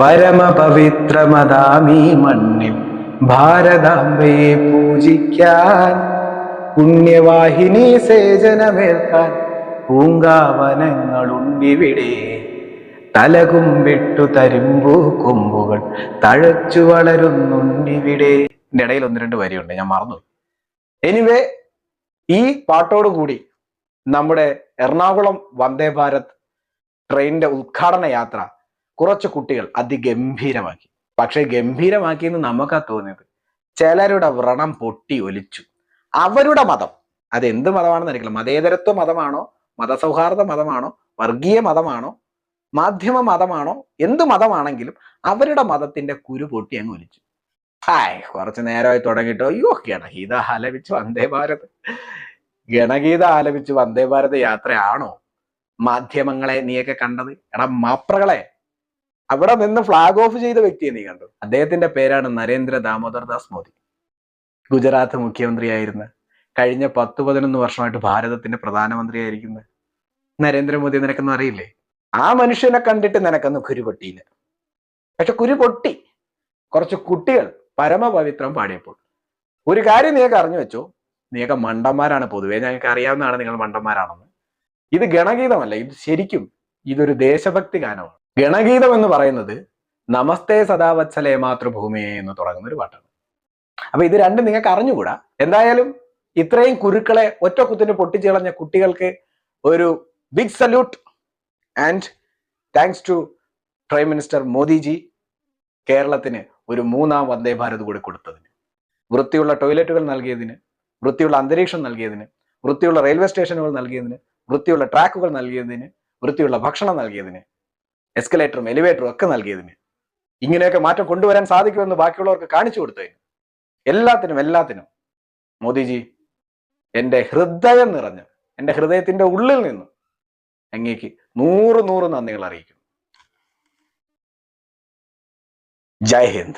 പരമപവിത്രമതാമീ മണ്ണിൽ ഭാരതാംബയെ പൂജിക്കാൻ പുണ്യവാഹിനി സേചനമേൽക്കാൻ പൂങ്കാവനങ്ങളുണ്ടിവിടെ. തലകുമ്പിട്ടു തരുമ്പൂ കൊമ്പുകൾ തഴച്ചു വളരുന്നുണ്ടിവിടെ. ഇതിന്റെ ഇടയിൽ ഒന്ന് രണ്ട് വരിയുണ്ട് ഞാൻ മറന്നു എനിവേ ഈ പാട്ടോടുകൂടി നമ്മുടെ എറണാകുളം വന്ദേ ഭാരത് ട്രെയിനിന്റെ ഉദ്ഘാടന യാത്ര കുറച്ച് കുട്ടികൾ അതിഗംഭീരമാക്കി. പക്ഷെ ഗംഭീരമാക്കി എന്ന് നമുക്കാ തോന്നിയത് ചിലരുടെ വ്രണം പൊട്ടി ഒലിച്ചു. അവരുടെ മതം. അത് എന്ത് മതമാണെന്ന് അറിയില്ല. മതേതരത്വ മതമാണോ? മതസൗഹാർദ്ദ മതമാണോ? വർഗീയ മതമാണോ? മാധ്യമ മതമാണോ? എന്ത് മതമാണെങ്കിലും അവരുടെ മതത്തിന്റെ കുരു പൊട്ടി അങ്ങ് ഒലിച്ചു. ഹായ് കുറച്ച് നേരമായി തുടങ്ങിയിട്ട് അയ്യോ ഗണഗീത ആലപിച്ച് വന്ദേ ഭാരത്. ഗണഗീത ആലപിച്ച് വന്ദേ ഭാരത് യാത്രയാണോ മാധ്യമങ്ങളെ നീയൊക്കെ കണ്ടത്? എടാ മാപ്രകളെ അവിടെ നിന്ന് ഫ്ലാഗ് ഓഫ് ചെയ്ത വ്യക്തിയെ നീ കണ്ടു? അദ്ദേഹത്തിന്റെ പേരാണ് നരേന്ദ്ര ദാമോദർ ദാസ് മോദി. ഗുജറാത്ത് മുഖ്യമന്ത്രിയായിരുന്ന. കഴിഞ്ഞ പത്ത് പതിനൊന്ന് വർഷമായിട്ട് ഭാരതത്തിന്റെ പ്രധാനമന്ത്രിയായിരിക്കുന്ന. നരേന്ദ്രമോദി നിനക്കൊന്നും അറിയില്ലേ? ആ മനുഷ്യനെ കണ്ടിട്ട് നിനക്കൊന്നും കുരു പൊട്ടിയില്ല പക്ഷെ കുരു പൊട്ടി. കുറച്ച് കുട്ടികൾ പരമപവിത്രം പാടിയപ്പോൾ. ഒരു കാര്യം നീയൊക്കെ അറിഞ്ഞു വെച്ചോ. നീയൊക്കെ മണ്ടന്മാരാണ് പൊതുവേ. ഞങ്ങൾക്ക് അറിയാവുന്നതാണ് നിങ്ങൾ മണ്ടന്മാരാണെന്ന്. ഇത് ഗണഗീതമല്ല. ഇത് ശരിക്കും ഇതൊരു ദേശഭക്തി ഗാനമാണ്. ഗണഗീതം എന്ന് പറയുന്നത് നമസ്തേ സദാവത്സലേ മാതൃഭൂമിയെ എന്ന് തുടങ്ങുന്ന ഒരു പാട്ടാണ്. അപ്പൊ ഇത് രണ്ടും നിങ്ങൾക്ക് അറിഞ്ഞുകൂടാ. എന്തായാലും ഇത്രയും കുരുക്കളെ ഒറ്റ കുത്തിന് പൊട്ടിച്ചു കളഞ്ഞ കുട്ടികൾക്ക് ഒരു big salute and thanks to prime minister Modiji കേരളത്തിന് ഒരു മൂന്നാം വന്ദേ ഭാരത് കൂടി കൊടുത്തതിന്. വൃത്തിയുള്ള ടോയ്ലറ്റുകൾ നൽകിയതിന് വൃത്തിയുള്ള അന്തരീക്ഷം നൽകിയതിന് വൃത്തിയുള്ള റെയിൽവേ സ്റ്റേഷനുകൾ നൽകിയതിന് വൃത്തിയുള്ള ട്രാക്കുകൾ നൽകിയതിന് വൃത്തിയുള്ള ഭക്ഷണം നൽകിയതിന് എസ്കലേറ്ററും എലിവേറ്ററും ഒക്കെ നൽകിയതിന്. ഇങ്ങനെയൊക്കെ മാറ്റം കൊണ്ടുവരാൻ സാധിക്കുമെന്ന് ബാക്കിയുള്ളവർക്ക് കാണിച്ചു കൊടുത്തതിന്. എല്ലാത്തിനും എല്ലാത്തിനും മോദിജി എന്റെ ഹൃദയം നിറഞ്ഞ് എന്റെ ഹൃദയത്തിന്റെ ഉള്ളിൽ നിന്നും അങ്ങേക്ക് നൂറ് നൂറ് നന്ദികൾ അറിയിക്കും ജയ് ഹിന്ദ്.